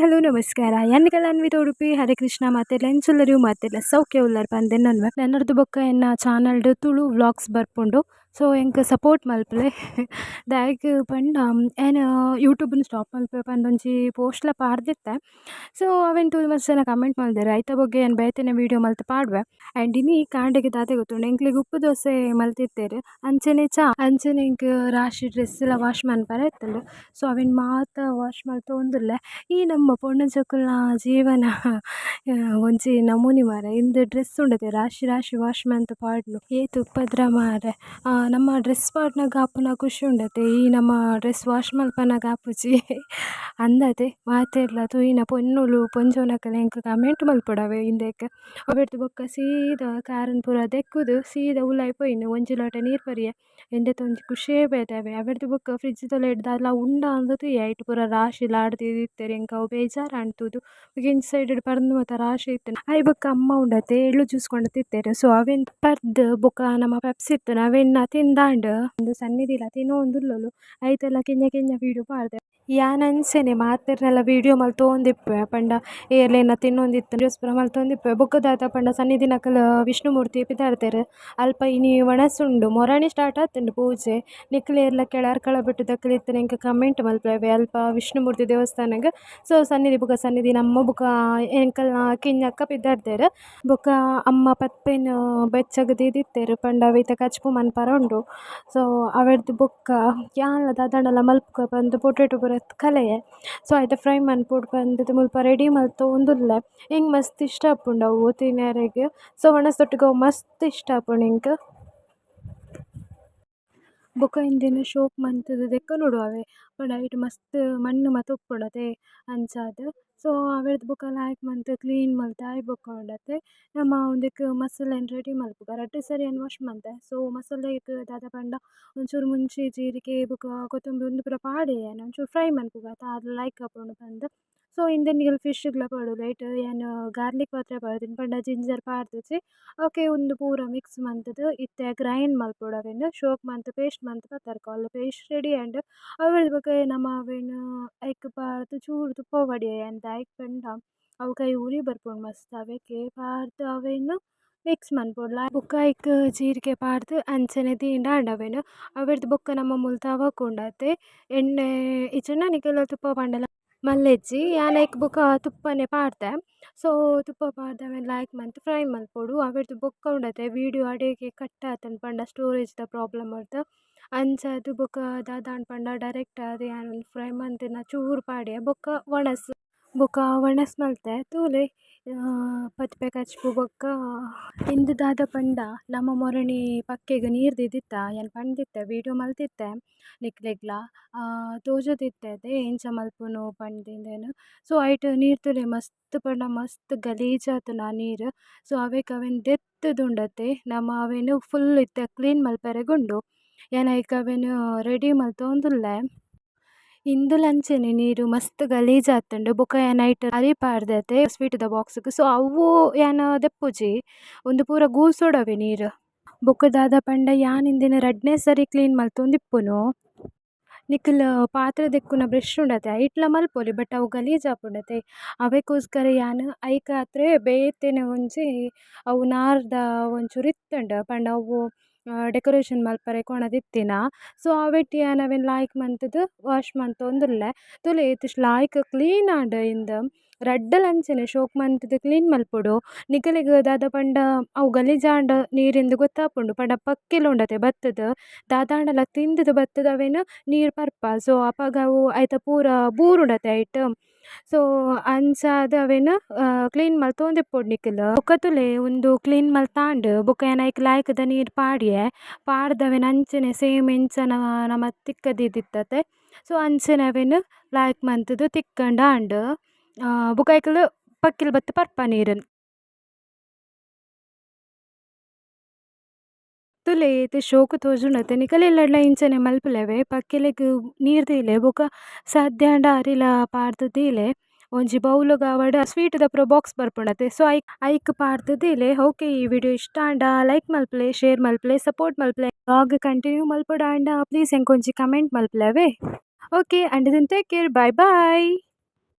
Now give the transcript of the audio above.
Hello, ನಮಸ್ಕಾರ. ಎನ್ನಿಗೆಲ್ಲ ಅನ್ವಿತ ಉಡುಪಿ, ಹರೇ ಕೃಷ್ಣ ಮಾತೆಲ್ಲ ಎಂಚುಲ್ಲರಿವು ಮಾತೆಲ್ಲ ಸೌಖ್ಯ ಉಲ್ಲರ್ ಪಂದೆ ನನ್ವೆ ನನ್ನರ್ದು ಬೊಕ್ಕ ಎನ್ನ ಚಾನಲ್ಡ್ ತುಳು ವ್ಲಾಗ್ಸ್ ಬರ್ಪುಂಡು. ಸೊ ಎಂಕ್ ಸಪೋರ್ಟ್ ಮಲ್ಪಲೆ ದಾಯಕ್ ಪಂಡ ಏನು ಯೂಟ್ಯೂಬ್ನು ಸ್ಟಾಪ್ ಮಲ್ಪೆ ಪಂದೊಂಜಿ ಪೋಸ್ಟ್ಲ ಪಾಡ್ದಿತ್ತೆ ಸೊ ಅವೆನ್ ತೂದ್ ಮಸ್ತ್ ಜನ ಕಮೆಂಟ್ ಮಲ್ದೆರ್ ಐತ ಬಗ್ಗೆ ಏನು ಬೇತೆನೆ ವೀಡಿಯೋ ಮಲ್ತ್ ಪಾಡ್ವೆ ಆ್ಯಂಡ್ ಇನಿ ಕಾಂಡೆಗೆ ದಾತೆ ಗೊತ್ತುಂಡು ಎಂಕ್ಲೆಗ್ ಉಪ್ಪು ದೋಸೆ ಮಲ್ತಿತ್ತೇರ್ ಅಂಚನೆ ಚಾ ಅಂಚನೆ ಎಂಕ್ ರಾಶಿ ಡ್ರೆಸ್ ಎಲ್ಲ ವಾಶ್ ಮನ್ಪರೆ ಇತ್ತುಂಡು ಸೊ ಅವೆನ್ ಮಾತ ವಾಶ್ ಮಲ್ತೊಂದುಲ್ಲೆ ಈ ನಮ್ಮ ಪೊಣ್ಣಂಚಕ್ಕಲ್ನ ಜೀವನ ಒಂಜಿ ನಮೂನಿ ಮಾರೆ ಇಂದು ಡ್ರೆಸ್ ಉಂಡತೆ ರಾಶಿ ರಾಶಿ ವಾಶ್ ಮಂತ್ ಪಾಡ್ಲು ಏತು ಉಪದ್ರ ಮಾರೆ ನಮ್ಮ ಡ್ರೆಸ್ ಪಾಡ್ನಗ ಆಪುನ ಖುಷಿ ಉಂಡತೆ ಈ ನಮ್ಮ ಡ್ರೆಸ್ ವಾಶ್ ಮಲ್ಪನ ಗಾಪುಜಿ ಅಂದತೆ. ಮಾತೆರ್ಲ ತೂಯಿನ ಪೊನ್ನುಲು ಪೊಂಜೊವುನಕುಲು ಎಂಕ್ ಕಮೆಂಟ್ ಮಲ್ಪೊಡವೆ ಇಂದೆಕ್ ಅವೆರ್ದು ಬೊಕ್ಕ ಸೀದಾ ಕಾರನ್ ಪೂರ ದೆಕ್ಕುದು, ಸೀದಾ ಉಲಾಯಿ ಪೋಯಿನಿ, ಒಂಜಿ ಲೋಟ ನೀರ್ ಪರಿಯೆ. ಎಂದೆತ ಒಂಜಿ ಖುಷಿಯೇ ಬೇತೆ ಅವೆಡ್ದ್ ಬೊಕ್ಕ ಫ್ರಿಡ್ಜ್ ದ ಲೈಟ್ ಅಲ್ಲ ಉಂಡ ಅಂದ್ ತೂಯೆ ಐಟ್ ಪೂರ ರಾಶಿ ಆಡ್ದ್ ದೀತೆರ್ ಎಂಕ್ ಅವು ಬೇಜಾರು ಆಂಡ್ತುದು ಇಂಚ ಸೈಡ್ ಪರ್ದು ಮಾತ ರಾಶಿ ಇತ್ತು. ಐ ಬೊಕ್ಕ ಅಮ್ಮ ಉಂಡತೆ ಎಳ್ಳು ಜ್ಯೂಸ್ ಕೊಂಡ್ ತಿತ್ತೆರ್. ಸೊ ಅವೆನ್ ಪರ್ದ್ ಬೊಕ ನಮ್ಮ ಪೆಪ್ಸಿ ಇತ್ತು. ಅವೆನ್ ತಿಂದಾಂಡ್ ಉಂದು ಸನ್ನಿಧಿಲ ತಿನೊಂದುಲ್ಲುಲು ಐತೆಲ್ಲ ಕೆಂಜ ಕೆಂಜ ವೀಡಿಯೋ ಪಾಡ್ದೆ ಯಾನ್ ಅಂಚೆನೆ ವಿಡಿಯೋ ವೀಡಿಯೋ ಮಲ್ತೊಂದಿಪ್ಪೆ ಪಂಡ ಏರ್ಲೆನ ತಿನ್ನೊಂದಿತ್ತು ಜೋಸ್ಪುರ ಪೂರ ಮಲ್ತೊಂದಿಪ್ಪೆ ಬೊಕ ದಾತ ಪಂಡ ಸನ್ನಿಧಿನಕುಲು ವಿಷ್ಣುಮೂರ್ತಿ ಪಿದಾರ್ದೆರ್ ಅಲ್ಪ ಇನಿ ವನಸುಂಡು ಮೊರಣಿ ಸ್ಟಾರ್ಟ್ ಆತುಂಡು ಪೂಜೆ. ನಿಕ್ಲೆರ್ಲ ಏರ್ಲ ಕೆಳಾರ್ ಕಳ ಬೆಟ್ಟದಕುಲು ಇತ್ತ್ಂಡ್ ಎಂಕ್ ಕಮೆಂಟ್ ಮಲ್ಪೇವೆ ಅಲ್ಪ ವಿಷ್ಣುಮೂರ್ತಿ ದೇವಸ್ಥಾನಗ್. ಸೊ ಸನ್ನಿಧಿ ಬೊಕ ಸನ್ನಿಧಿ ನಮ್ಮ ಬೊಕ ಎಂಕಲ್ನ ಕಿಂಜಕ್ಕ ಪಿದಾಡ್ದೆರ್ ಬೊಕ ಅಮ್ಮ ಪತ್ಪೆನ್ ಬೆಚ್ಚಗ್ ದೀದಿತ್ತೆರ್. ಪಂಡ ವೈತ ಕಚ್ಪು ಮನ್ಪರ ಉಂಡು ಸೊ ಅವೆಡ್ದ್ ಬೊಕ್ಕ ಯಾನ್ಲ ದಾದಾಂಡಲ ಮಲ್ಪುಗ ಪಂದ್ ಪೊಟೇಟೊ ಪೂರ ಕಲೆಯೆ ಸೊ ಐತ ಫ್ರೈ ಮನ್ಪೊಡು ಪಂದ್ ಮುಲ್ಪ ರೆಡಿ ಮಲ್ತೊಂದುಲ್ಲೆ ಎಂಕ್ ಮಸ್ತ್ ಇಷ್ಟ ಆಪುಂಡು ಅವು ತಿನ್ಯರೆಗ್. ಸೊ ಒಣಸೊಟ್ಟಿಗೆ ಅವು ಮಸ್ತ್ ಇಷ್ಟ ಆಪುಂಡು ಎಂಕ್ ಬೊಕ ಇಂದೆನ್ ಶೋಕ್ ಮಂತುದು ದೆಕ್ಕುಂಡುಡು ಅವೆ. ಪಂಡ ಐಟ್ ಮಸ್ತ್ ಮಣ್ಣ ಮಾತ ಉಪ್ಪುಂಡತೆ ಅಂಚಾದ್ ಸೊ ಅವೆರ್ದ್ ಬೊಕ ಲಾಯ್ಕ್ ಮಂತ್ ಕ್ಲೀನ್ ಮಲ್ತ್ ಆಯೆ ಬೊಕ ಉಂಡತೆ ನಮ ಉಂದೆಕ್ ಮಸಾಲೆನ್ ರೆಡಿ ಮಲ್ಪುಗ ರಡ್ಡ್ ಸರಿಯನ್ ವಾಶ್ ಮಲ್ತೆ ಸೊ ಮಸಾಲೆಗ್ ದಾದ ಪಂಡ ಒಂಚೂರು ಮುಂಚಿ ಜೀರಿಗೆ ಬೊಕ ಕೊತ್ತಂಬರಿ ಉಂದು ಪೂರ ಪಾಡ್ಯೆನ್ ಒಂಚೂರು ಫ್ರೈ ಮನ್ಪುಗ ದಾದ ಲಾಯ್ಕ್ ಆಪುಂಡು ಪಂದ್ ಸೊ ಇಂದೆನಿಗಲ್ ಫಿಶ್ಗ್ಲ ಪಾಡೊಡು ಐಟ್ ಏನ್ ಗಾರ್ಲಿಕ್ ಪಾತ್ರೆ ಪಾಡ್ದಿನಿ ಪಂಡ ಜಿಂಜರ್ ಪಾಡ್ದಿಜಿ ಓಕೆ ಉಂದು ಪೂರ ಮಿಕ್ಸ್ ಮಂತುದು ಇತ್ತೆ ಗ್ರೈಂಡ್ ಮಲ್ಪೊಡು ಅವೆನ್, ಶೋಕ್ ಮಂತ್, ಪೇಸ್ಟ್ ಮಂತ್ ಕಾಲ್ ಪೇಸ್ಟ್ ರೆಡಿ ಆಂಡ್ ಅವೆಡ್ ಬೊಕ ನಮ ಅವೆನ್ ಐಕ್ ಪಾಡ್ದ್ ಚೂರು ತುಪ್ಪ ಬಡಿಯೆಂದ್ ದಾಯೆ ಪಂಡ, ಅವು ಕೈ ಉರಿ ಬರ್ಪುಂಡು ಮಸ್ತ್ ಅವೆಕೆ ಪಾರ್ದ್ ಅವೆನ್, ಮಿಕ್ಸ್ ಮನ್ಪೊಡು ಬೊಕ ಐಕ್ ಜೀರಿಗೆ ಪಾಡ್ದ್, ಅಂಚನೆ ದೀಂಡಾಂಡ್ ಅವೆನ್, ಅವೆರ್ದ್ ಬೊಕ ನಮ ಮೂಲು ತವಾಕ್ ಉಂಡತೆ ಎಣ್ಣೆ ಇಜ್ಜಿಂಡ ನಿಕುಲು ತುಪ್ಪ ಪಂಡಲ ಮಲ್ಲೆಜ್ಜಿ ಯಾನ್ ಲೈಕ್ ಬೊಕ ತುಪ್ಪನೆ ಪಾಡ್ದೆ. ಸೊ ತುಪ್ಪ ಪಾಡ್ದೆ ಆಮೇಲೆ ಲಾಯ್ಕ್ ಮಂತ್ ಫ್ರೈ ಮಲ್ಪೊಡು ಅವೆಡ್ದ್ ಬೊಕ್ಕ ಉಂಡತೆ ವೀಡಿಯೋ ಅಡೆಗೆ ಕಟ್ ಆತುಂಡ್ ಪಂಡ ಸ್ಟೋರೇಜ್ದ ಪ್ರಾಬ್ಲಮ್ ಇರ್ದ್ ಅಂಚಾದ್ ಬೊಕ ದಾದಾಂಡ್ ಪಂಡ ಡೈರೆಕ್ಟ್ ಆದ್ ಯಾನ್ ಫ್ರೈ ಮಂತಿನ ಚೂರು ಪಾಡ್ಯ. ಬೊಕ್ಕ ಒಣಸ್ ಬೊಕ ವಣಸ್ ಮಲ್ತೆ, ತೂಲೆ. ಪತ್ಪೆ ಕಚ್ಪು ಬೊಕ್ಕ ಇಂದ್ ದಾದ ಪಂಡ ನಮ ಮೊರಣಿ ಪಕ್ಕೆಗ್ ನೀರ್ ದೀದಿತ್ತ ಯಾನ್ ಪಂಡ್ದಿತ್ತೆ ವೀಡಿಯೋ ಮಲ್ತಿತ್ತೆ ನಿಕ್ಲೆಗ್ಲ ದೆ ಎಂಚ ಮಲ್ಪುನು ಪಂಡ್ದಿಂದೆನ್ ಸೊ ಐಟ್ ನೀರ್ ತುಲೆ ಮಸ್ತ್ ಪಂಡ, ಮಸ್ತ್ ಗಲೀಜ್ ಆತುಂಡು ಆ ನೀರ್. ಸೊ ಅವೆಕ್ ಅವೆನ್ ದುಂಡತ್ತೆ ನಮ ಅವೆನ್ ಫುಲ್ ಇತ್ತೆ ಕ್ಲೀನ್ ಮಲ್ಪೆರೆಗ್ ಉಂಡು ಐಕ್ ಅವೆನ್ ರೆಡಿ ಮಲ್ತೊಂದುಲ್ಲೆ. ಇಂದುಲ ಅಂಚೆನೆ ನೀರ್, ಮಸ್ತ್ ಗಲೀಜ್ ಆತುಂಡು, ಬೊಕ ಯಾನ್ ಐಟ್ ಅರಿ ಪಾಡ್ದೆತೆ ಸ್ವೀಟ್ ದ ಬಾಕ್ಸ್ಗ್ ಸೊ ಅವು ಯಾನ್ ದೆಪ್ಪುಜಿ ಉಂದು ಪೂರ ಗೂಸೋಡವೆ ನೀರ್. ಬೊಕ ದಾದ ಪಂಡ ಯಾನ್ ಇಂದಿನ ರಡ್ಡ್ನೆ ಸರಿ ಕ್ಲೀನ್ ಮಲ್ತೊಂದಿಪ್ಪುನು? ನಿಕುಲು ಪಾತ್ರೆ ದೆಕ್ಕುನ ಬ್ರಷ್ ಉಂಡತೆ. ಐಟ್ಲ ಮಲ್ಪೊಲಿ ಬಟ್ ಅವು ಗಲೀಜ್ ಆಪುಂಡತೆ ಅವೆಕೋಸ್ಕರ ಯಾನ್, ಐಕಾತ್ರೆ ಬೇತೆನೆ ಒಂಜಿ ಅವು ನಾರ್ದ ಒಂಚೂರು ಇತ್ತುಂಡು. ಪಂಡ ಅವು ಡೆಕೋರೇಷನ್ ಮಲ್ಪರೆ ಕೊಣದಿತ್ತಿನ. ಸೊ ಅವೆಟ್ ಯಾನ್ ಅವೆನ್ ಲಾಯ್ಕ್ ಮಂತುದು ವಾಶ್ ಮಂತ್ ಒಂದಿಲ್ಲ ತೊಲೆ ಏತ್ ಲಾಯ್ಕ್ ಕ್ಲೀನ್ ಆಂಡ್ ಇಂದ್. ರಡ್ಡಲ ಅಂಚನೆ ಶೋಕ್ ಮಂತುದು ಕ್ಲೀನ್ ಮಲ್ಪೊಡು. ನಿಕುಲೆಗ್ ದಾದ ಪಂಡ ಅವು ಗಲೀಜಾಂಡ ಆಂಡ್ ನೀರಿಂದ್ ಗೊತ್ತಾಪುಂಡು. ಪಂಡ ಪಕ್ಕೆಲ ಉಂಡತೆ ಬತ್ತುದು. ದಾದಾಂಡಲ ತಿಂದುದು ಬತ್ತುದು ಅವೆನ್ ನೀರ್ ಪರ್ಪ. ಸೊ ಅಪಗ ಅವು ಐತ ಪೂರ ಬೂರುಂಡತೆ ಐಟ್ ಸೊ, ಅಂಚಾದ್ ಅವೆನ್ ಕ್ಲೀನ್ ಮಲ್ತೊಂದಿಪ್ಪೊಡು ನಿಕುಲು. ಬೊಕ ತೂಲೆ ಉಂದು ಕ್ಲೀನ್ ಮಲ್ತಾಂಡ್ ಬೊಕ ಏನ ಐಕ್ ಲಾಯ್ಕದ ನೀರ್ ಪಾಡ್ಯೆ. ಪಾಡ್ದ್ ಅವೆನ್ ಅಂಚನೆ ಸೇಮ್ ಎಂಚ ನಮ ತಿಕ್ಕದಿದ್ದಿತ್ತತೆ ದೀದಿತ್ತತೆ ಸೊ, ಅಂಚನೆ ಅವೆನ್ ಲಾಯ್ಕ್ ಮಂತುದು ತಿಕ್ಕಂಡಾಂಡ್. ಬೊಕ ಐಕುಲು ಪಕ್ಕಿಲ್ ಬತ್ತ್ ಪರ್ಪ ತುಲೆ ಏತ್ ಶೋಕು ತೋಜುಂಡತೆ ನಿಕುಲು ಇಂಚನೆ ಮಲ್ಪುಲೆವೆ ಪಕ್ಕೆಲೆಗ್ ನೀರ್ ದೀಲೆ ಬೊಕ ಅರಿಲ ಪಾಡ್ದ್ ದಿಲೆ ಒಂಜಿ ಬೌಲು ಆವಡ್ ಸ್ವೀಟ್ ದ ಪೂರ ಬಾಕ್ಸ್ ಬರ್ಪುಂಡತೆ ಸೊ ಐಕ್ ಐಕ್ ಪಾಡ್ದ್ ದಿಲೆ ಓಕೆ ಈ ವಿಡಿಯೋ ಇಷ್ಟ ಆಂಡ ಲೈಕ್ ಮಲ್ಪುಲೆ ಶೇರ್ ಮಲ್ಪುಲೆ ಸಪೋರ್ಟ್ ಮಲ್ಪುಲೆ ವ್ಲಾಗ್ ಕಂಟಿನ್ಯೂ ಮಲ್ಪೊಡು ಆಂಡ ಪ್ಲೀಸ್ ಎಂಕ್ ಒಂಜಿ comment ಮಲ್ಪುಲೆವೆ okay and then take care bye bye